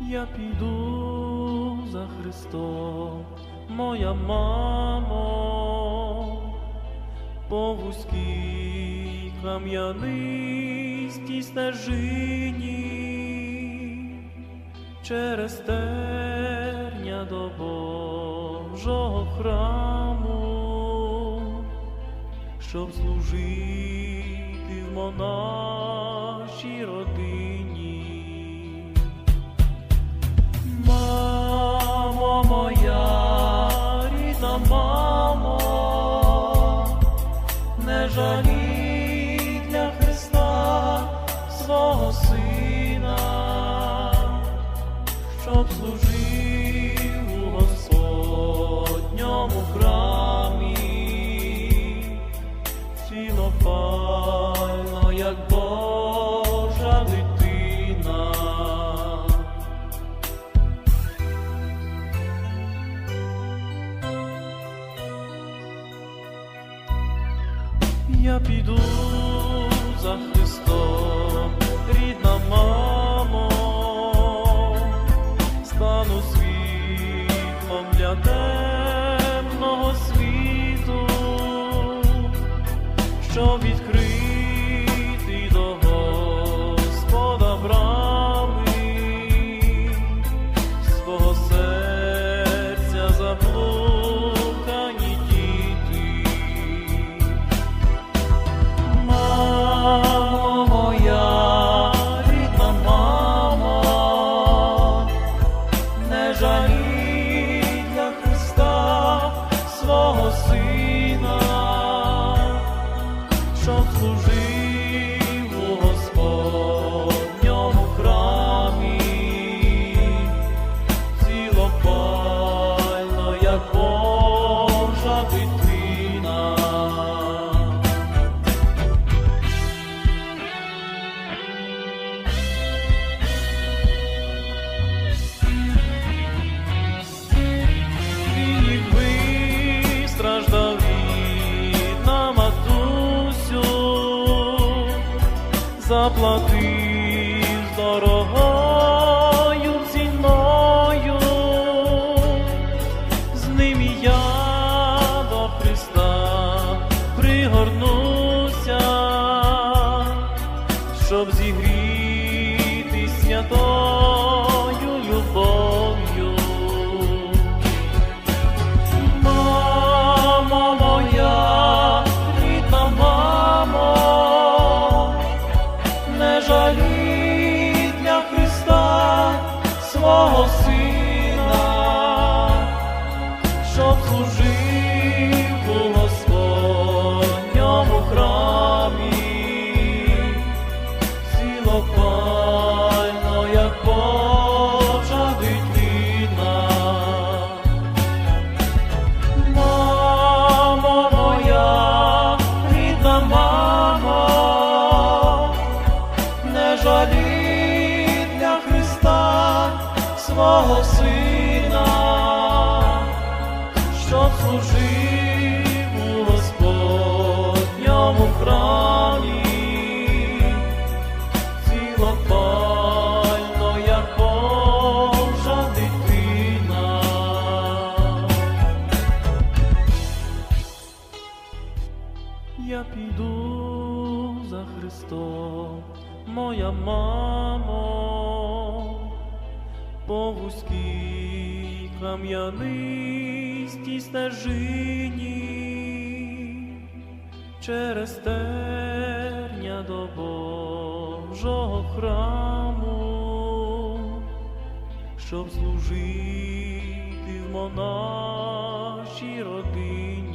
Я піду за Христом, моя мамо, по вузькій кам'янистій стежині, через терня до Божого храму, щоб служити в монашій родині. Не для Христа свого сина, щоб служив у Господньому храмі, цілопально, як Божа дитина. Я піду служив у храмі, цілопально, як Божа заплатив дорогою ціною, з ним я до Христа пригорнуся, щоб зігріти свого сина, щоб служив у Господньому храмі, свого сина, щоб служив у Господньому храмі, цілопально, як дитина. Я піду за Христом, моя мамо, по вузькій кам'янистій стежині, через терня до Божого храму, щоб служити в монашій родині.